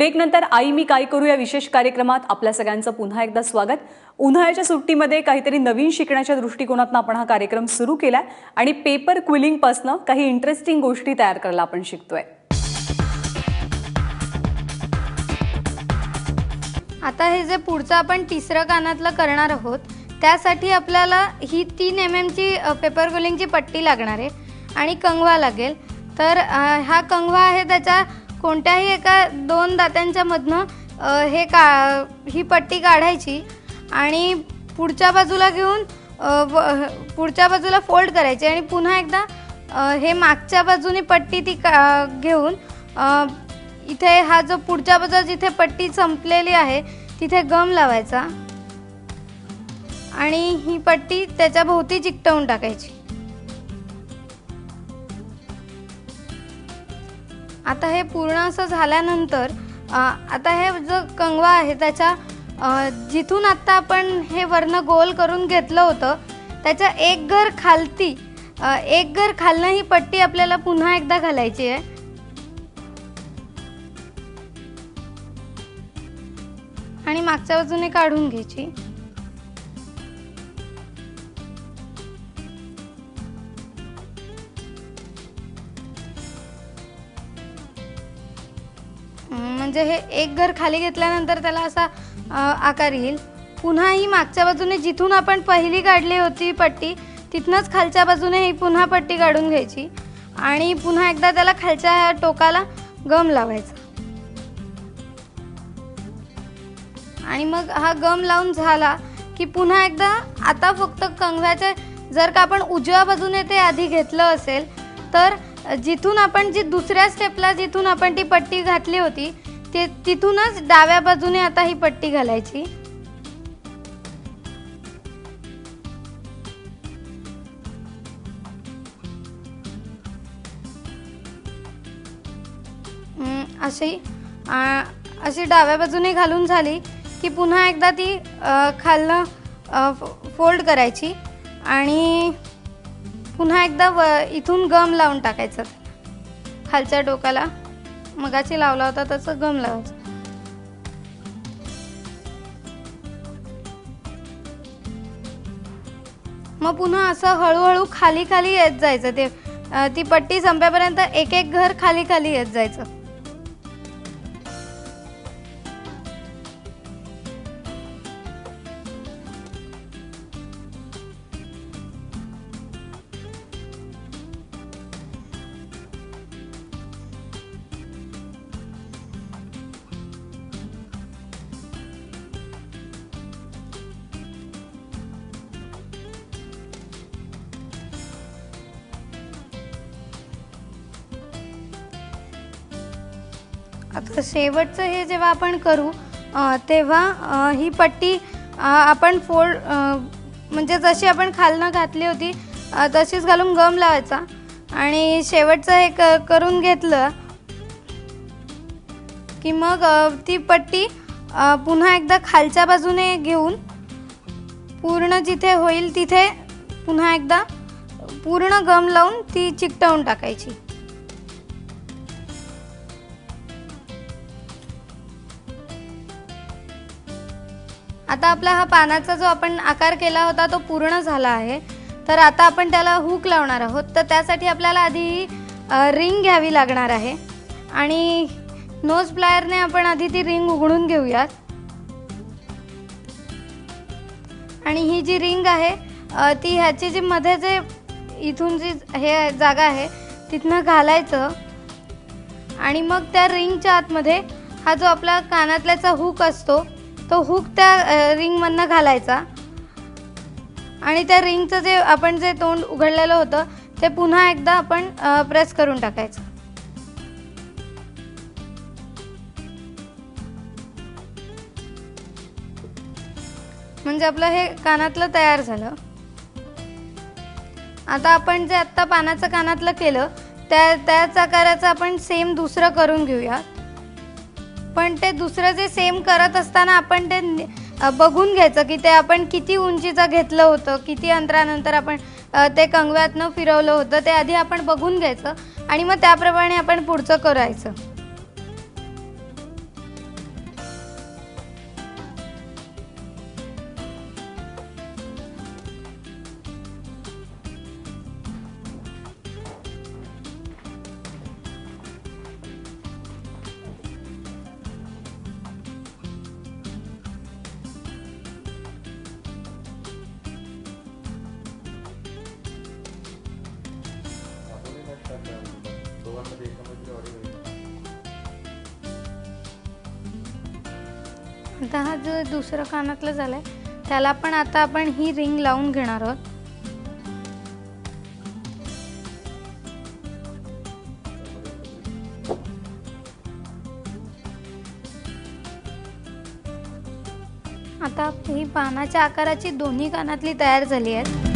ब्रेकनंतर आई मी काय करू या विशेष कार्यक्रमात आपल्या सगळ्यांचं पुन्हा एकदा स्वागत. उन्हाळ्याच्या सुट्टीमध्ये काहीतरी नवीन शिकण्याच्या दृष्टिकोनातून आपण हा कार्यक्रम सुरू केला आणि पेपर क्विलिंगपासनं काही इंटरेस्टिंग गोष्टी तयार करायला आपण शिकतोय. आता हे जे पुढचं आपण तिसरं कानातलं करणार आहोत त्यासाठी आपल्याला ही तीन एम एमची पेपर गोलिंगची पट्टी लागणार आहे आणि कंगवा लागेल. तर हा कंगवा आहे त्याच्या कोणत्याही एका दोन दात्यांच्या मधनं हे का ही पट्टी काढायची आणि पुढच्या बाजूला घेऊन व- पुढच्या बाजूला फोल्ड करायची आणि पुन्हा एकदा हे मागच्या बाजूने पट्टी ती का घेऊन इथे हा जो पुढच्या बाजूला जिथे पट्टी संपलेली आहे तिथे गम लावायचा. आणि ही पट्टी त्याच्या भोवती चिकटवून टाकायची. आता हे पूर्ण असं झाल्यानंतर आता हे जो कंगवा आहे त्याच्या जिथून आत्ता आपण हे वर्ण गोल करून घेतलं होतं त्याच्या एक घर खालती एक घर खालनं ही पट्टी आपल्याला पुन्हा एकदा घालायची आहे. आणि मागच्या बाजूने काढून घ्यायची. म्हणजे हे एक घर खाली घेतल्यानंतर त्याला असा आकार येईल. पुन्हा ही मागच्या बाजूने जिथून आपण पहिली काढली होती पट्टी तिथनंच खालच्या बाजूने ही पुन्हा पट्टी काढून घ्यायची आणि पुन्हा एकदा त्याला खालच्या ह्या टोकाला गम लावायचा. आणि मग हा गम लावून झाला की पुन्हा एकदा आता फक्त कंगव्याच्या जर का आपण उजव्या बाजूने ते आधी घेतलं असेल तर जिथून आपण जी दुसऱ्या स्टेपला जिथून आपण ती पट्टी घातली होती ते तिथूनच डाव्या बाजूने आता ही पट्टी घालायची. अशी अशी डाव्या बाजूने घालून झाली की पुन्हा एकदा ती खालनं फोल्ड करायची. आणि पुन्हा एकदा व इथून गम लावून टाकायचं. खालच्या डोक्याला मगाची लावला होता तसं गम लावायचं. मग पुन्हा असं हळूहळू खाली खाली येत जायचं. ते ती पट्टी संपेपर्यंत एक एक घर खाली खाली येत जायचं. आता शेवटचं हे जेव्हा आपण करू तेव्हा ही पट्टी आपण फोल्ड म्हणजे जशी आपण खालनं घातली होती तशीच घालून गम लावायचा. आणि शेवटचं हे क करून घेतलं की मग ती पट्टी पुन्हा एकदा खालच्या बाजूने घेऊन पूर्ण जिथे होईल तिथे पुन्हा एकदा पूर्ण गम लावून ती चिकटवून टाकायची. आता आपला हा पानाचा जो आपण आकार केला होता तो पूर्ण झाला आहे. तर आता आपण त्याला हुक लावणार आहोत. तर त्यासाठी आपल्याला आधी रिंग घ्यावी लागणार आहे. आणि नोज प्लायरने आपण आधी ती रिंग उघडून घेऊयात. आणि ही जी रिंग आहे ती ह्याची जी मध्ये जे इथून जी हे जागा आहे तिथनं घालायचं. आणि मग त्या रिंगच्या आतमध्ये हा जो आपला कानातल्याचा हुक असतो तो हुक त्या रिंगमधनं घालायचा. आणि त्या रिंगचं जे आपण जे तोंड उघडलेलं होतं ते पुन्हा एकदा आपण प्रेस करून टाकायचं. म्हणजे आपलं हे कानातलं तयार झालं. आता आपण जे आत्ता पानाचं कानातलं केलं त्या त्याच आकाराचं आपण सेम दुसरं करून घेऊया पण ते दुसरं जे सेम करत असताना आपण ते बघून घ्यायचं की ते आपण किती उंचीचं घेतलं होतं किती अंतरानंतर आपण ते कंगव्यातनं फिरवलं होतं ते आधी आपण बघून घ्यायचं आणि मग त्याप्रमाणे आपण पुढचं करायचं. आता हा जो दुसरं कानातलं झालंय त्याला पण आता आपण ही रिंग लावून घेणार आहोत. आता ही पानाच्या आकाराची दोन्ही कानातली तयार झाली आहेत.